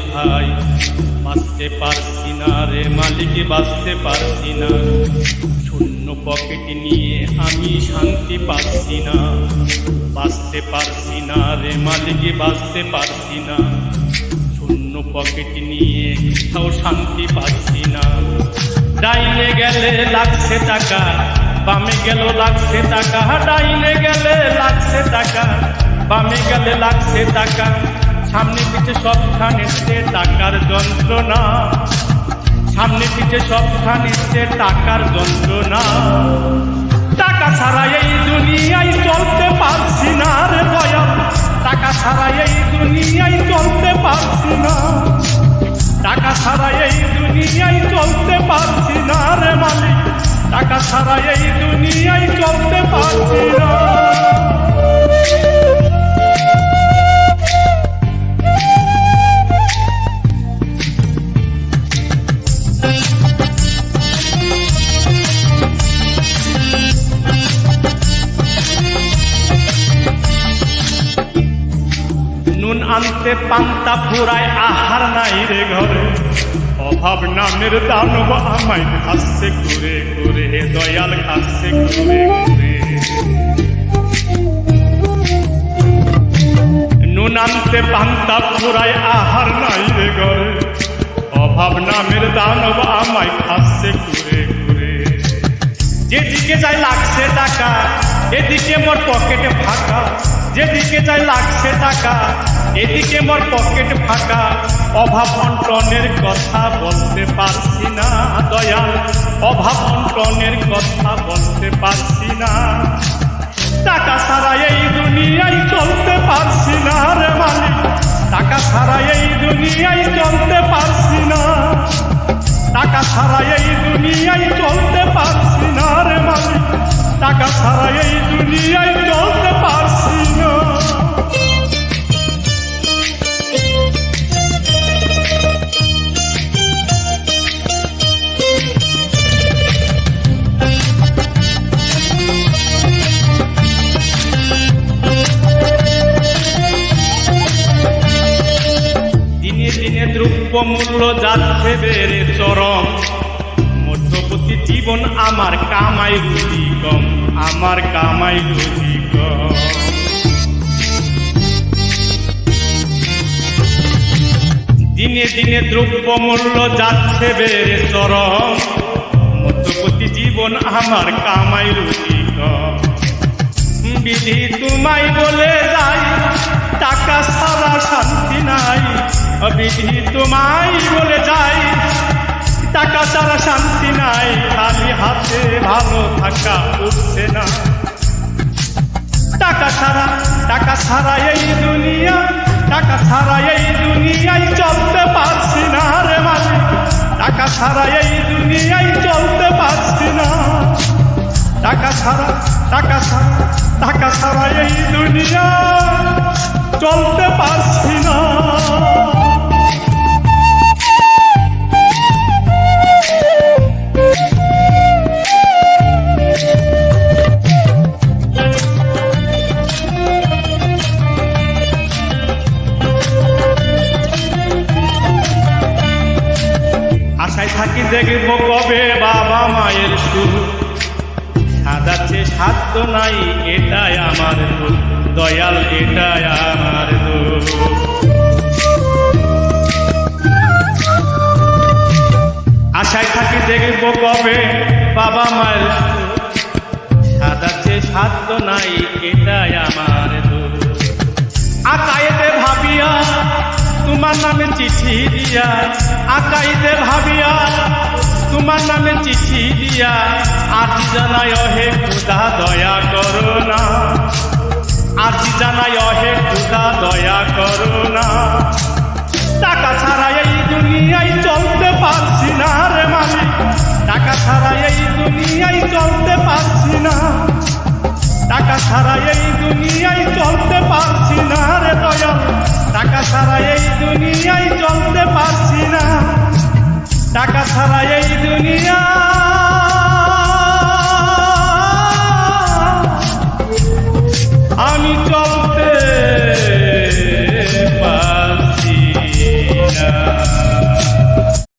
কাছে বাঁচতে পারছি না রে মালিক, বাঁচতে পারছি না। শূন্য পকেট নিয়ে আমি শান্তি পাচ্ছি না। বাঁচতে পারছি না রে মালিক, বাঁচতে পারছি না। শূন্য পকেট নিয়ে কোথাও শান্তি পাচ্ছি না। ডাইনে গেলে লাগছে টাকা, বামে গেল লাগছে টাকা। ডাইনে গেলে লাগছে টাকা, বামে গেলে লাগছে টাকা। সামনে পিছে সবখানে সে টাকার যন্ত্রণা। সামনে পিছে এসছে টাকার যন্ত্রণা। টাকা ছাড়া এই দুনিয়ায় চলতে পারছি না রে দয়া টাকা ছাড়া এই দুনিয়ায় চলতে পারছি আনতে পান্তা ফুরায় আহার নাই রে ঘরে। অভাব নামের দানব আমায় খাচ্ছে করে করে দয়াল খাচ্ছে করে করে নুন আনতে পান্তা ফুরায় আহার নাই রে ঘরে। অভাব নামের দানব আমায় খাচ্ছে করে করে যেদিকে যাই লাগছে টাকা এদিকে মোর পকেটে ফাঁকা, যেদিকে যাই লাগছে টাকা, এদিকে মোর পকেট ফাঁকা। অভাব অন্টনের কথা বলতে পারছি না, দয়াল। অভাব অন্টনের কথা বলতে পারছি না। টাকা ছাড়া এই দুনিয়ায় চলতে পারছি না রে মালিক। টাকা ছাড়া এই দুনিয়ায় চলতে পারছি না। টাকা ছাড়া এই দুনিয়ায় দ্রব্য মূল্য যাচ্ছে বেড়ে চরম। মধ্যবর্তী জীবন আমার কামাই রুজি কম, আমার কামাই রুজি কম। দিনে দিনে দ্রব্য মূল্য যাচ্ছে বেড়ে চরম। মধ্যবর্তী জীবন আমার কামাই রুজি কম। বিধি তোমায় বলে যাই, টাকা ছাড়া শান্তি বিধি তোমায় বলে যাই? টাকা তারা শান্তি নাই, খালি হাতে ভালো থাকা উঠছে না। টাকা ছাড়া টাকা ছাড়া এই দুনিয়া, টাকা ছাড়া এই দুনিয়ায় চলতে পারছি না রে মালিক। টাকা ছাড়া এই দুনিয়ায় দেখব কবে বাবা মায়ের সুখ সাজাচ্ছে সাধ্য নাই, এটাই আমার দুঃখ দয়াল, এটাই আমার দুঃখ আশায় থাকি দেখব কবে বাবা মায়ের সুখ সাজাচ্ছে সাধ্য নাই, এটাই আমার দুঃখ আকাইতে ভাবিয়া, তোমার নামে চিঠি দিয়া, আকাইতে ভাবিয়া তোমার নামে চিঠি দিয়া আজি জানাই অহে খুদা দয়া করো না আজি জানাই অহে খুদা দয়া করো না টাকা ছাড়া এই দুনিয়ায় চলতে পারছি না রে মালিক টাকা ছাড়া এই দুনিয়ায় চলতে পারছি না টাকা ছাড়া এই দুনিয়ায় চলতে পারছি না রে দয়াল টাকা ছাড়া এই দুনিয়ায় চলতে পারছি না টাকা ছাড়া